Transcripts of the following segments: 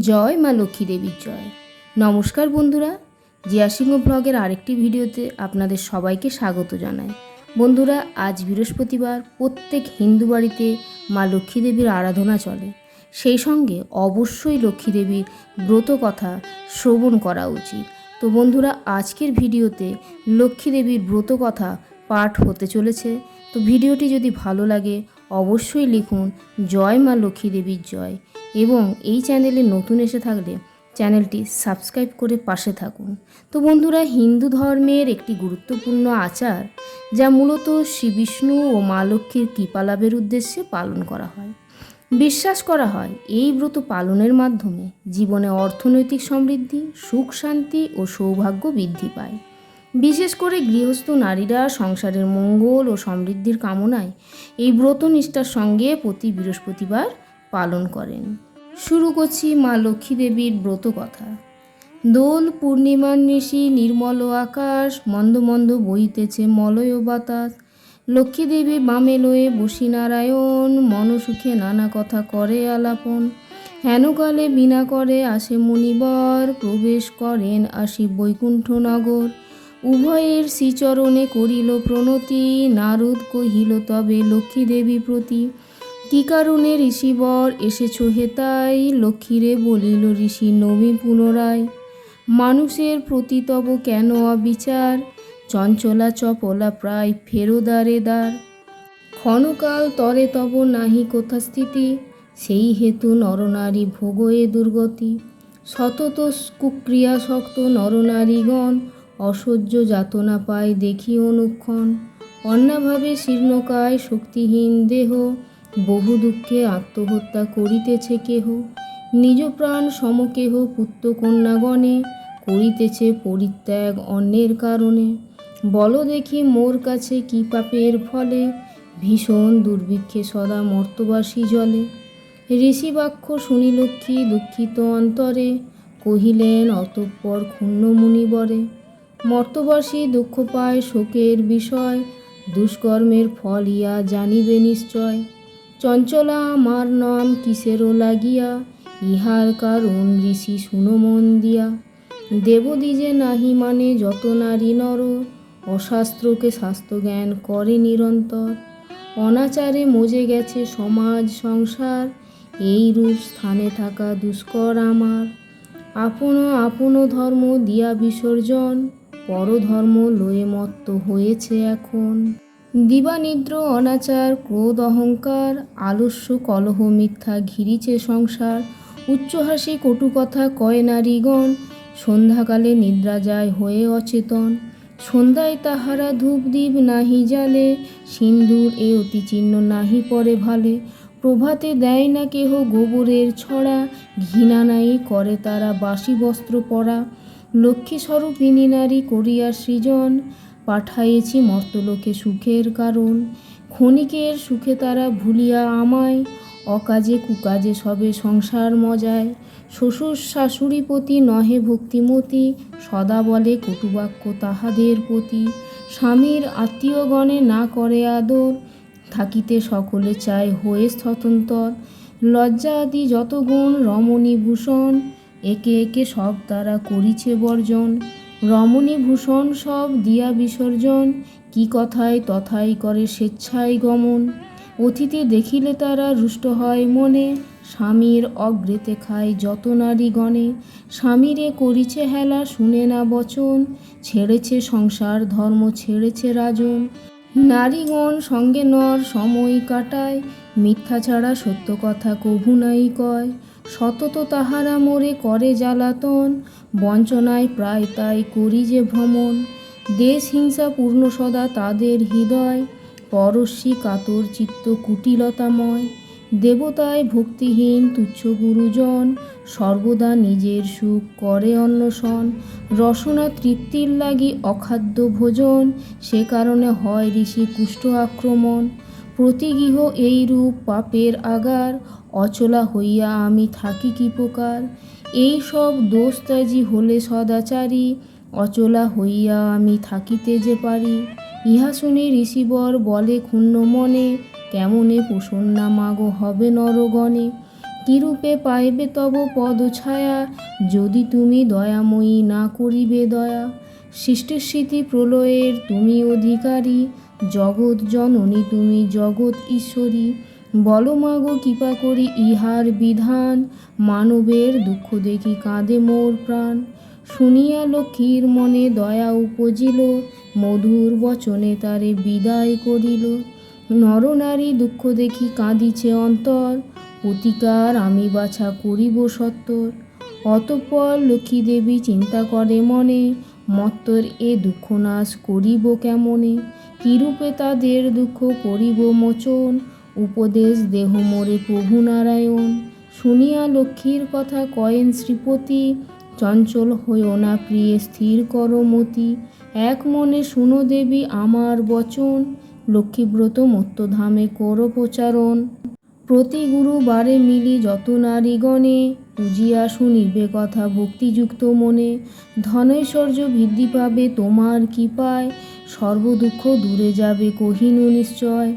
জয় মা লক্ষ্মী দেবীর জয়। নমস্কার বন্ধুরা জিয়া সিংহ ব্লগের আরেকটি ভিডিওতে আপনাদের সবাইকে স্বাগত জানাই। বন্ধুরা, আজ বৃহস্পতিবার প্রত্যেক হিন্দু বাড়িতে মা লক্ষ্মী দেবীর আরাধনা চলে। সেই সঙ্গে অবশ্যই লক্ষ্মী দেবীর ব্রত কথা শ্রবণ করা উচিত। তো বন্ধুরা, আজকের ভিডিওতে লক্ষ্মী দেবীর ব্রত কথা পাঠ হতে চলেছে। তো ভিডিওটি যদি ভালো লাগে, অবশ্যই লিখুন জয় মা লক্ষ্মী দেবীর জয়। এবং এই চ্যানেলে নতুন এসে থাকলে চ্যানেলটি সাবস্ক্রাইব করে পাশে থাকুন। তো বন্ধুরা, হিন্দু ধর্মের একটি গুরুত্বপূর্ণ আচার যা মূলত শ্রী বিষ্ণু ও মা লক্ষ্মীর কৃপালাভের উদ্দেশ্যে পালন করা হয়। বিশ্বাস করা হয়, এই ব্রত পালনের মাধ্যমে জীবনে অর্থনৈতিক সমৃদ্ধি, সুখ শান্তি ও সৌভাগ্য বৃদ্ধি পায়। বিশেষ করে গৃহস্থ নারীরা সংসারের মঙ্গল ও সমৃদ্ধির কামনায় এই ব্রত নিষ্ঠার সঙ্গে প্রতি বৃহস্পতিবার পালন করেন। শুরু করছি মা লক্ষ্মী দেবীর ব্রত কথা। দোল পূর্ণিমার নিশি নির্মল আকাশ, মন্দ মন্দ বইতেছে মলয় বাতাস। লক্ষ্মী দেবী বামে লয়ে বসি নারায়ণ মনসুখে নানা কথা করে আলাপন। হেনকালে বিনা করে আসে মুনিবর, প্রবেশ করেন আসি বৈকুণ্ঠ নগর। উভয়ের শ্রীচরণে করিল প্রণতি, নারদ কহিল, তবে লক্ষ্মী দেবী প্রতি কি কারণে ঋষিবর এসেছ হেতাই লক্ষ্মীরে বলিল, ঋষি, নবী পুনরায়। মানুষের প্রতি তব কেন অবিচার? চঞ্চলা চপলা প্রায় ফেরোদারে দ্বার। ক্ষণকাল তরে তব নাহি কোথা স্থিতি সেই হেতু নরনারী ভোগয়ে দুর্গতি। সতত কুক্রিয়াসক্ত নরনারীগণ, অসহ্য যাতনা পায় দেখি অনুক্ষণ। অন্যভাবে শীর্ণকায় শক্তিহীন দেহ বহু দুঃখে আত্মহত্যা করিতেছে কেহ, নিজ প্রাণ সমকেহ পুত্র কন্যাগণে করিতেছে পরিত্যাগ অন্যের কারণে। বল দেখি মোর কাছে কি পাপের ফলে, ভীষণ দুর্ভিক্ষে সদা মর্তবাসী জলে। ঋষি বাক্য শুনি লক্ষ্মী দুঃখিত অন্তরে, কহিলেন অতঃপর ক্ষুণ্ণ মুনিবরে মর্তবাসী দুঃখ পায় শোকের বিষয়, দুষ্কর্মের ফল ইয়া জানিবে নিশ্চয়। চঞ্চলা, আমার নাম কিসেরও লাগিয়া? ইহার কারণ ঋষি শুনো মন দিয়া। দেবদি যে নাহি মানে যত নারী নর, অশাস্ত্রকে স্বাস্থ্যজ্ঞান করে নিরন্তর। অনাচারে মজে গেছে সমাজ সংসার, এই রূপ স্থানে থাকা দুষ্কর আমার। আপন আপন ধর্ম দিয়া বিসর্জন, পরধর্ম লয়ে মত্ত হয়েছে এখন। দিবানিদ্র, অনাচার, ক্রোধ, অহংকার, আলস্য, কলহ, মিথ্যা ঘিরিছে সংসার উচ্চহাসি কটু কথা, কয় নারীগণ সন্ধ্যাকালে নিদ্রা যায় হয়ে অচেতন। সন্ধ্যায় তাহারা ধূপ দ্বীপ নাহি জালে, সিন্দুর এ অতি চিহ্ন নাহি পরে ভালে। প্রভাতে দেয় না কেহ গোবরের ছড়া, ঘৃণা নাই করে তারা বাসি বস্ত্র পরা। লক্ষ্মী স্বরূপিনী নারী করিয়া সৃজন পাঠাইছি মর্তলোকে সুখের কারণ। ক্ষণিকের সুখে তারা ভুলিয়া আমায়, অকাজে কুকাজে সবে সংসার মজায়। শ্বশুর শাশুড়ি প্রতি নহে ভক্তিমতি, সদা বলে কটুবাক্য তাহাদের প্রতি। স্বামীর আত্মীয়গণে না করে আদর, থাকিতে সকলে চায় হয়ে স্বতন্ত্র। লজ্জা আদি যত গুণ রমণী ভূষণ একে একে সব তারা করিছে বর্জন। রমণী ভূষণ সব দিয়া বিসর্জন, কি কথায় তথাই করে স্বেচ্ছায় গমন। অতীতে দেখিলে তারা রুষ্ট হয় মনে, স্বামীর অগ্রেতে খায় যত নারীগণে স্বামীরে করিছে হেলা, শুনে না বচন, ছেড়েছে সংসার, ধর্ম ছেড়েছে রাজন। নারীগণ সঙ্গে নর সময় কাটায়, মিথ্যা ছাড়া সত্য কথা কভু নাই কয়। সতত তাহারা মোরে করে জ্বালাতন বঞ্চনায় প্রায় তাই করি যে ভ্রমণ। দেশ হিংসা পূর্ণ সদা তাদের হৃদয়। পরশ্রী কাতর চিত্ত কুটিলতাময়। দেবতায় ভক্তিহীন তুচ্ছ গুরুজন। সর্বদা নিজের সুখ করে অন্বেষণ। রসনা তৃপ্তির লাগি অখাদ্য ভোজন। সে কারণে হয় ঋষি কুষ্ঠ আক্রমণ। প্রতিগৃহ এই রূপ পাপের আগার। অচলা হইয়া আমি থাকি কি প্রকার? এই সব দোষ ত্যাজি হলে সদাচারী, অচলা হইয়া আমি থাকিতে যে পারি। ইহা শুনে ঋষিবর বলে ক্ষুণ্ণ মনে, কেমনে পোষণ না মাগো হবে নরগণে? কিরূপে পাইবে তব পদ ছায়া? যদি তুমি দয়াময়ী না করিবে দয়া। সৃষ্টির স্মৃতি প্রলয়ের তুমি অধিকারী, জগৎ জননী তুমি জগৎ ঈশ্বরী। বল মাগো, কৃপা করি ইহার বিধান। মানবের দুঃখ দেখি কাঁদে মোর প্রাণ। শুনিয়া লক্ষ্মীর মনে দয়া উপজিল, মধুর বচনে তারে বিদায় করিল। নরনারী দুঃখ দেখি কাঁদিছে অন্তর, প্রতিকার আমি বাছা করিব সত্তর। অতঃপর লক্ষ্মী দেবী চিন্তা করে মনে, মত্তর এ দুঃখ নাশ করিব কেমনে? কিরূপে তাদের দুঃখ করিব মোচন? উপদেশ দেহ মোরে প্রভু নারায়ণ। শুনিয়া লক্ষ্মীর কথা কয়েন শ্রীপতি, চঞ্চল হইও না প্রিয়ে স্থির কর মতি। এক মনে শুনো দেবী আমার বচন, লক্ষ্মীব্রত মত্তধামে কর প্রচারণ। প্রতি গুরুবারে মিলি যত নারীগণে পূজিয়া শুনিবে কথা ভক্তিযুক্ত মনে। ধনৈশ্বর্য বৃদ্ধি পাবে তোমার কৃপায়, সর্বদুঃখ দূরে যাবে কহিনু নিশ্চয়।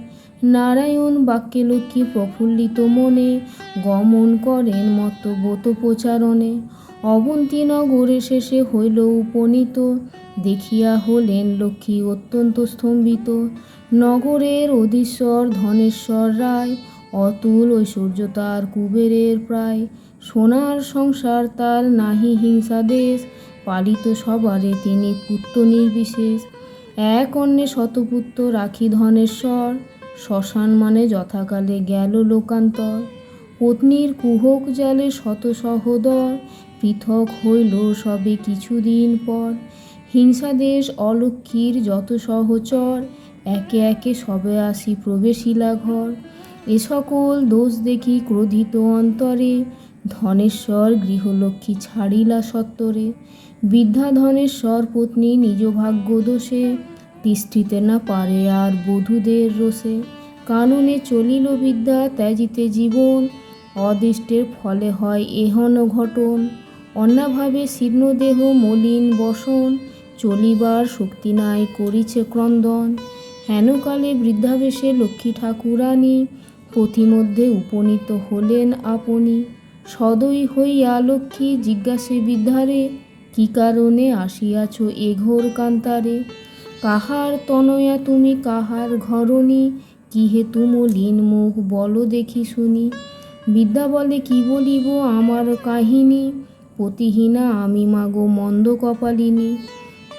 নারায়ণ বাক্যে লক্ষ্মী প্রফুল্লিত মনে গমন করেন মত ব্রত প্রচারণে। অবন্তী নগরে শেষে হইল উপনীত, দেখিয়া হলেন লক্ষ্মী অত্যন্ত স্তম্ভিত। নগরের অধীশ্বর ধনেশ্বর রায়, অতুল ঐশ্বর্য তার কুবেরের প্রায়। সোনার সংসার তার নাহি হিংসা দেশ, পালিত সবারে তিনি পুত্র নির্বিশেষ। এক অন্যে শতপুত্র রাখি ধনেশ্বর শ্মশান মানে যথাকালে গেল লোকান্তর। পত্নীর কুহক জালে শত সহোদর, পৃথক হইল সবে কিছুদিন পর। হিংসাদেশ অলক্ষীর যত সহচর, একে একে সবে আসি প্রবেশিলা ঘর। এ সকল দোষ দেখি ক্রোধিত অন্তরে, ধনেশ্বর গৃহলক্ষ্মী ছাড়িলা সত্তরে। বৃদ্ধা ধনেশ্বর পত্নী নিজ ভাগ্য দোষে তিষ্ঠিতে না পারে আর বধূদের রোষে। কাননে চলিল বিদ্যা, ত্যাজিতে জীবন। অদৃষ্টের ফলে হয় এহন ঘটন। অন্যভাবে শীর্ণদেহ মলিন বসন। চলিবার শক্তি নাই, করিছে ক্রন্দন। হেনকালে বৃদ্ধাবেশে লক্ষ্মী ঠাকুরানী পথিমধ্যে উপনীত হলেন আপনি। সদয় হইয়া লক্ষ্মী জিজ্ঞাসে বিদ্ধারে কি কারণে আসিয়াছ এ ঘোর কান্তারে? কাহার তনয়া তুমি কাহার ঘরণী? কি হেতু মলিন মুখ বলো দেখি শুনি। বিদ্যা বলে, কি বলিব আমার কাহিনী? পতিহীনা আমি মাগো মন্দ কপালিনী।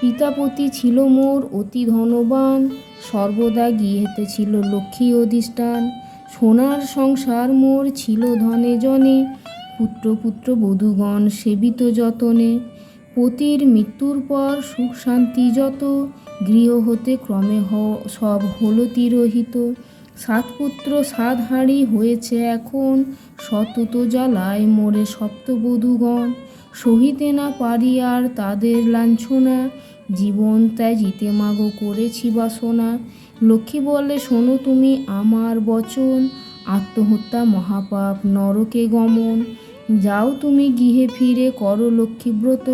পিতাপতি ছিল মোর অতি ধনবান, সর্বদা গিয়েতে ছিল লক্ষ্মী অধিষ্ঠান। সোনার সংসার মোর ছিল ধনে জনে, পুত্র পুত্র বধূগণ সেবিত যতনে। পতির মৃত্যুর পর সুখ শান্তি যত গৃহ হতে ক্রমে হ, সব হলো তিরোহিত। সাত পুত্র সাত হাঁড়ি হয়েছে এখন শতত জ্বালায় মোরে সপ্তবধূগণ। সহিতে না পারি আর তাদের লাঞ্ছনা, জীবন ত্যাজিতে মাগো করেছি বাসনা। লক্ষ্মী বলে, শোনো তুমি আমার বচন, আত্মহত্যা মহাপাপ নরকে গমন। যাও তুমি গৃহে ফিরে, করো লক্ষ্মীব্রত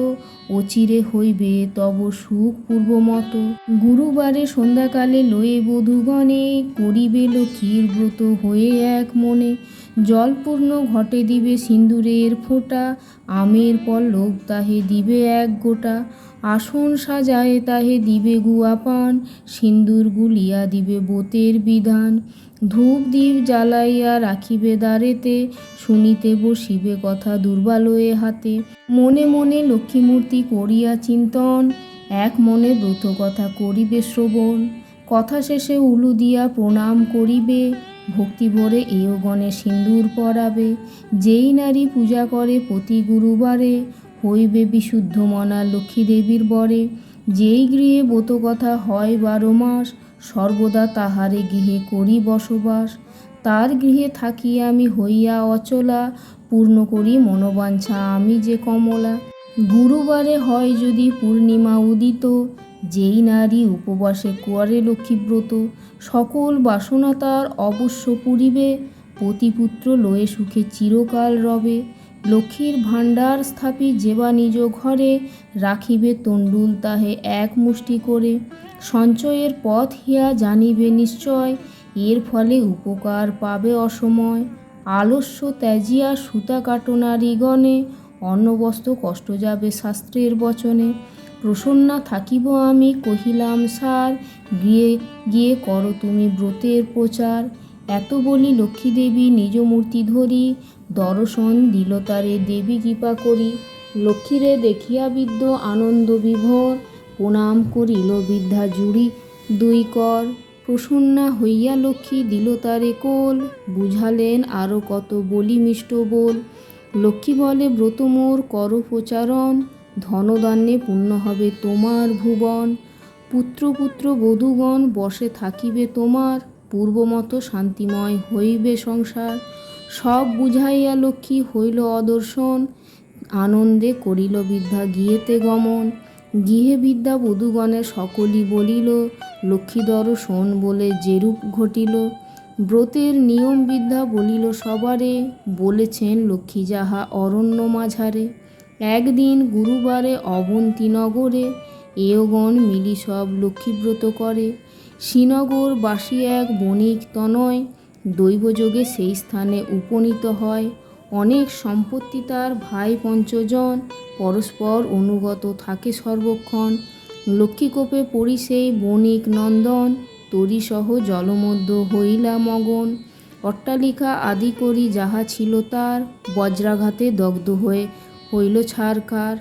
অচিরে হইবে তব সুখ পূর্বমত গুরুবারে সন্ধ্যাকালে লয়ে বধূগণে, করিবে লক্ষ্মীর ব্রত হয়ে এক মনে। জলপূর্ণ ঘটে দিবে সিন্দুরের ফোঁটা, আমের পল্লব তাহে দিবে এক গোটা। আসন সাজায় তাহে দিবে গুয়া পান, সিন্দুর গুলিয়া দিবে বোতের বিধান। ধূপ দীপ জ্বালাইয়া রাখিবে দ্বারেতে, শুনিতে বসিবে কথা দুর্বালয়ে হাতে। মনে মনে লক্ষ্মীমূর্তি করিয়া চিন্তন, এক মনে ব্রত কথা করিবে শ্রবণ। কথা শেষে উলু দিয়া প্রণাম করিবে, ভক্তি ভরে এও গণে সিন্দুর পরাবে। যেই নারী পূজা করে প্রতি গুরুবারে, হইবে বিশুদ্ধ মনা লক্ষ্মী দেবীর বরে। যেই গৃহে ব্রত কথা হয় বারো মাস সর্বদা তাহারে গৃহে করি বসবাস। তার গৃহে থাকি আমি হইয়া অচলা, পূর্ণ করি মনোবাঞ্ছা আমি যে কমলা। গুরুবারে হয় যদি পূর্ণিমা উদিত, যেই নারী উপবাসে কুয়ারে লক্ষ্মীব্রত, সকল বাসনা তার অবশ্য পুরিবে, পতিপুত্র লয়ে সুখে চিরকাল রবে। লক্ষ্মীর ভাণ্ডার স্থাপি যেবা নিজ ঘরে, রাখিবে তণ্ডুল তাহে এক মুষ্টি করে। সঞ্চয়ের পথ হিয়া জানিবে নিশ্চয়, এর ফলে উপকার পাবে অসময়। আলস্য ত্যাজিয়া সুতা কাটনারিগণে অন্নবস্ত্র কষ্ট যাবে শাস্ত্রের বচনে। প্রসন্না থাকিব আমি, কহিলাম সার গিয়ে গিয়ে করো তুমি ব্রতের প্রচার। এত বলি লক্ষ্মী দেবী নিজ মূর্তি ধরি, দর্শন দিল তারে দেবী কৃপা করি। লক্ষ্মীরে দেখিয়া বিদ্য আনন্দ বিভোর প্রণাম করিল বিদ্যা জুড়ি। দুই কর প্রসন্না হইয়া লক্ষ্মী দিল তারে কোল। বুঝালেন আরও কত বলি মিষ্ট বল। লক্ষ্মী বলে, ব্রত মোর কর প্রচারণ। ধনদান্যে পূর্ণ হবে তোমার ভুবন। পুত্র পুত্র বধূগণ, বসে থাকিবে তোমার। পূর্বমত শান্তিময় হইবে সংসার। সব বুঝাইয়া লক্ষ্মী হইল অদর্শন। আনন্দে করিল বিদ্যা গিয়েতে গমন। গৃহে বিদ্যা বধূগণের সকলই বলিল লক্ষ্মী দর্শন বলে যেরূপ ঘটিল। ব্রতের নিয়ম বিদ্যা বলিল সবারে, বলেছেন লক্ষ্মী যাহা অরণ্য মাঝারে। একদিন গুরুবারে অবন্তী নগরে মিলি সব লক্ষ্মীব্রত করে। শ্রীনগর বাসী এক বণিক তনয় দৈবযোগে সেই স্থানে উপনীত হয়। অনেক সম্পত্তি তার ভাই পঞ্চজন পরস্পর অনুগত থাকে সর্বক্ষণ। লক্ষ্মীকোপে পড়ি সেই বণিক নন্দন, তরিসহ জলমধ্য হইলা মগন। অট্টালিকা আদি করি যাহা ছিল তার, বজ্রাঘাতে দগ্ধ হয়ে হইল ছারকার।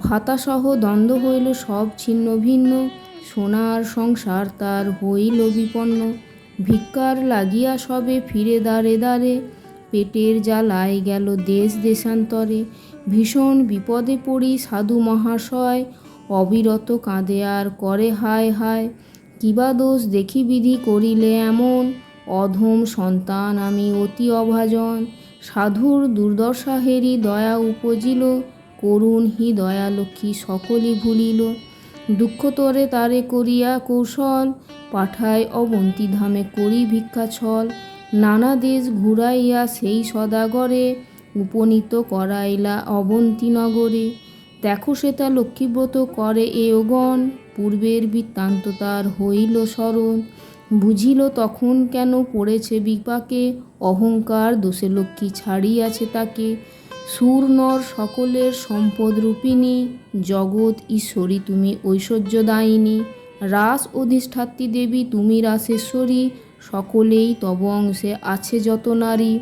ভাতাসহ দ্বন্দ্ব হইল সব ছিন্ন ভিন্ন, সোনার সংসার তার হইল বিপন্ন। ভিক্ষার লাগিয়া সবে ফিরে দাঁড়ে দাঁড়ে পেটের জ্বালায় গেল দেশ দেশান্তরে। ভীষণ বিপদে পড়ি সাধু মহাশয়। অবিরত কাঁদে আর করে হায় হায়। কিবা দোষ দেখি বিধি করিলে এমন? অধম সন্তান আমি অতি অভাজন। সাধুর দুর্দশা হেরি দয়া উপজিল। করুণ হি দয়া লক্ষ্মী সকলই ভুলিল। দুঃখ তরে তারে করিয়া কৌশল। পাঠায় অবন্তী ধামে করি ভিক্ষা ছল নানা দেশ ঘুরাইয়া সেই সদাগরে উপনীত করাইলা অবন্তী নগরে দেখো সেটা লক্ষ্মীব্রত করে এওগণ পূর্বের বৃত্তান্ত তার হইল স্মরণ। বুঝিল তখন কেন পড়েছে বিপাকে, অহংকার দোষে লক্ষ্মী ছাড়িয়াছে তাকে। সুর নর সকলের সম্পদ রূপিণী, জগৎ ঈশ্বরী তুমি ঐশ্বর্যদায়িনী। রাস অধিষ্ঠাত্রী দেবী তুমি রাসেশ্বরী সকলেই তব অংশে আছে যত নারী।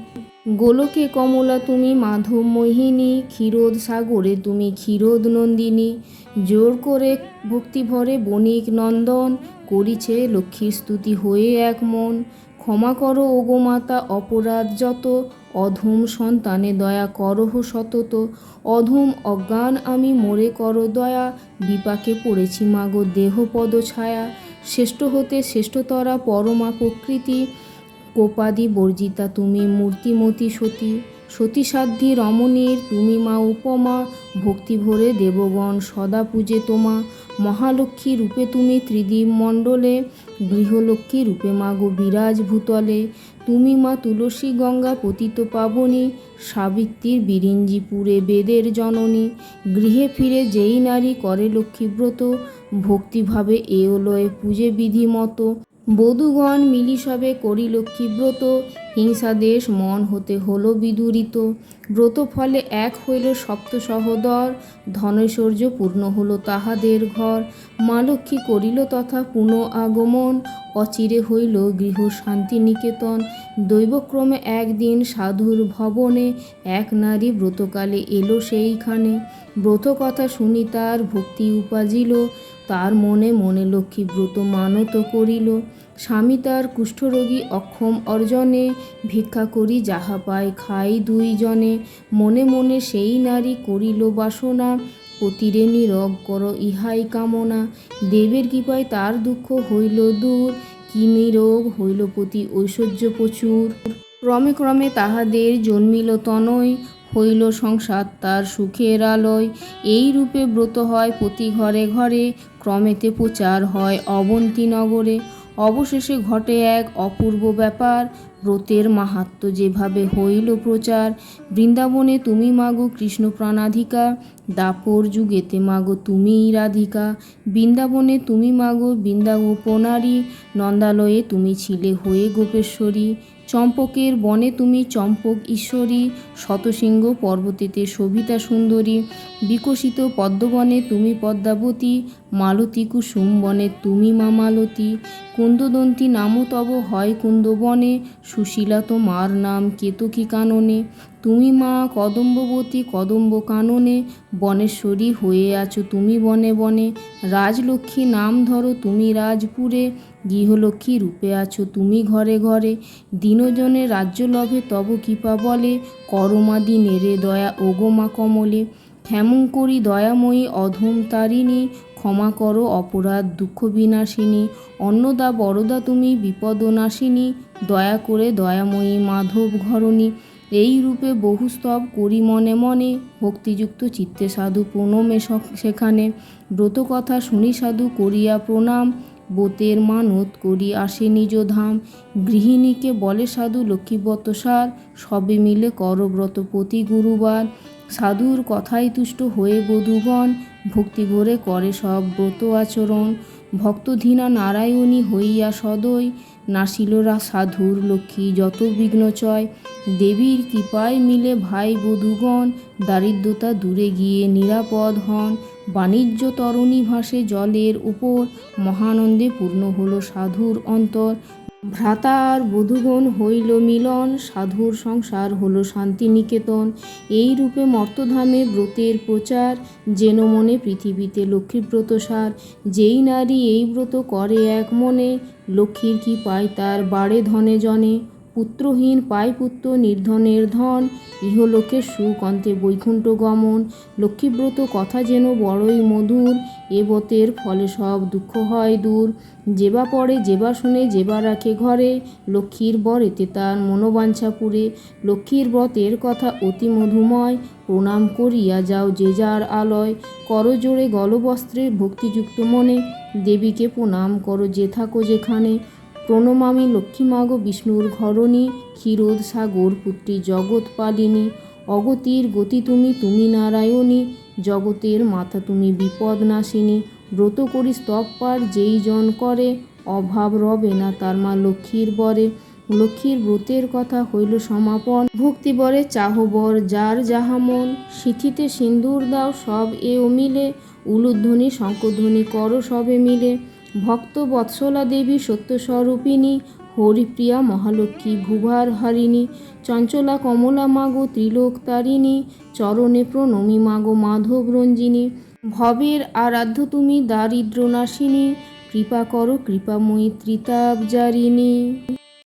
গোলকে কমলা তুমি, মাধব মোহিনী, ক্ষীরোদ সাগরে তুমি, ক্ষীরোদ নন্দিনী। জোর করে ভক্তি ভরে বণিক নন্দন, করিছে লক্ষ্মীর স্তুতি হয়ে এক মন। ক্ষমা করো ওগো মাতা, অপরাধ যত, অধম সন্তানে দয়া করহ সতত। অধম অজ্ঞান আমি মোরে করো দয়া, বিপাকে পড়েছি মাগো দেহ পদ ছায়া। শ্রেষ্ঠ হতে শ্রেষ্ঠতরা পরমা প্রকৃতি। কোপাদি বর্জিতা, তুমি মূর্তিমতি সতী। সতীসাধ্যী রমণীর, তুমি মা উপমা। ভক্তি ভরে দেবগণ সদা পূজে তোমা। মহালক্ষ্মী রূপে তুমি ত্রিদীপ মণ্ডলে। গৃহলক্ষ্মী রূপে মাগো বিরাজ ভূতলে। তুমি মা তুলসী গঙ্গা পতিত পাবনী। সাবিত্রীর বিরিঞ্জিপুরে বেদের জননী। গৃহে ফিরে যেই নারী করে লক্ষ্মীব্রত। ভক্তিভাবে এ লয়ে পুজে বিধি মতো বধূগণ মিলি সবে করি লক্ষ্মীব্রত হিংসা দেশ মন হতে হলো বিদূরিত। ব্রত ফলে এক হইল সপ্ত সহদর, ধনৈশ্বর্য পূর্ণ হলো তাহাদের ঘর। মা লক্ষ্মী করিল তথা পুনঃ আগমন, অচিরে হইল গৃহ শান্তিনিকেতন। দৈবক্রমে একদিন সাধুর ভবনে এক নারী ব্রতকালে এলো সেইখানে। ব্রত কথা শুনি তার ভক্তি উপাজিল, তার মনে মনে লক্ষ্মী ব্রত মানত করিল। স্বামী তার কুষ্ঠরোগী অক্ষম অর্জনে ভিক্ষা করি যাহা পায় খাই দুইজনে। মনে মনে সেই নারী করিল বাসনা, পতিরে নীরব কর ইহাই কামনা। দেবের কৃপায় তার দুঃখ হইল দূর কি নিরোগ হইল পতি ঐশ্বর্য প্রচুর। ক্রমে ক্রমে তাহাদের জন্মিল তনয়, হইল সংসার তার সুখের আলয়। এই রূপে ব্রত হয় প্রতি ঘরে ঘরে, ক্রমেতে প্রচার হয় অবন্তী নগরে। অবশেষে ঘটে এক অপূর্ব ব্যাপার। ব্রতের মাহাত্ম যেভাবে হইল প্রচার, বৃন্দাবনে তুমি মাগো কৃষ্ণ প্রাণাধিকা দাপর যুগেতে মাগো তুমি রাধিকা, বৃন্দাবনে তুমি মাগো বৃন্দা নন্দালয়ে তুমি ছিলে হয়ে গোপেশ্বরী। চম্পকের বনে তুমি চম্পক ঈশ্বরী শতসিংহ পর্বতেতে সবিতা সুন্দরী, বিকশিত পদ্মবনে তুমি পদ্মাবতী, মালতী কুসুম বনে তুমি মা মালতী কুন্দদন্তী নাম তব হয় কুন্দবনে, সুশীলা তোমার নাম কেতকী কাননে তুমি মা কদম্ববতী কদম্ব কাননে বনেশ্বরী হয়ে আছো তুমি বনে বনে। রাজলক্ষ্মী নাম ধরো তুমি রাজপুরে, গৃহলক্ষ্মী রূপে আছো তুমি ঘরে ঘরে। দিনজনে রাজ্য লভে তব কৃপা বলে করমা নেরে দয়া ওগোমা কমলে। ক্ষেমং করি দয়াময়ী অধম তারিণী, ক্ষমা করো অপরাধ দুঃখ বিনাশিনী। অন্নদা বরদা তুমি বিপদনাশিনী দয়া করে দয়াময়ী মাধব ঘরণী। এই রূপে বহু স্তব করি মনে মনে, ভক্তিযুক্ত চিত্তে সাধু প্রণমে সেখানে। ব্রত কথা শুনি সাধু করিয়া প্রণাম, বোতের মানত করি আসে নিজ ধাম। গৃহিণীকে বলে সাধু লক্ষ্মীব্রত সার, সবে মিলে করব্রত প্রতি গুরুবার। সাধুর কথাই তুষ্ট হয়ে বধূগণ, ভক্তি ভরে করে সব ব্রত আচরণ। ভক্তধীনা নারায়ণী হইয়া সদয় নাসিলরা সাধুর লক্ষ্মী যত বিঘ্ন চয়, দেবীর কৃপায় মিলে ভাই বধুগণ, দারিদ্রতা দূরে গিয়ে নিরাপদ হন। বাণিজ্য তরণী ভাসে জলের উপর, মহানন্দে পূর্ণ হলো সাধুর অন্তর। ভ্রাতা আর বধূগণ হইল মিলন, সাধুর সংসার হলো শান্তিনিকেতন। এই রূপে মর্তধামে ব্রতের প্রচার, যেন মনে পৃথিবীতে লক্ষ্মীব্রত সার। যেই নারী এই ব্রত করে এক মনে, লক্ষ্মীর কি পায় তার বাড়ে ধনে জনে। পুত্রহীন পায় পুত্র নির্ধনের ধন, ইহলোকে সুখ অন্তে বৈকুণ্ঠ গমন। লক্ষ্মীব্রত কথা যেন বড়ই মধুর এ ব্রতের ফলে সব দুঃখ হয় দূর। যেবা পড়ে, যেবা শুনে, যেবা রাখে ঘরে। লক্ষ্মীর বরেতে তার মনোবাঞ্ছা পুরে। লক্ষ্মীর ব্রতের কথা অতি মধুময়। প্রণাম করিয়া যাও যে যার আলয়। করজোড়ে গলবস্ত্রে ভক্তিযুক্ত মনে। দেবীকে প্রণাম করো যে থাকো যেখানে। প্রণমামি লক্ষ্মী মাগো বিষ্ণুর ঘরণী। ক্ষীরোদ সাগর পুত্রী জগৎ পালিনী অগতির গতি তুমি তুমি নারায়ণী। জগতের মাথা তুমি বিপদ নাশিনী, ব্রত করি স্তব পার যেই জন করে। অভাব রবে না তার মা লক্ষ্মীর বরে। লক্ষ্মীর ব্রতের কথা হইল সমাপন। ভক্তি বরে চাহবর যার যাহা মন। সিথিতে সিন্দুর দাও সব এ মিলে। উলুধ্বনি, শঙ্কধ্বনি করো সবে মিলে। ভক্ত বৎসলা দেবী সত্যস্বরূপিণী। হরিপ্রিয়া, মহালক্ষ্মী, ভুভার হারিণী, চঞ্চলা, কমলা মাগো, ত্রিলোক তারিণী, চরণে প্রণমী মাগো, মাধব রঞ্জিনী, ভবের আরাধ্য তুমি দারিদ্র নাশিনী কৃপা করো কৃপাময়ী ত্রিতাবজারিণী।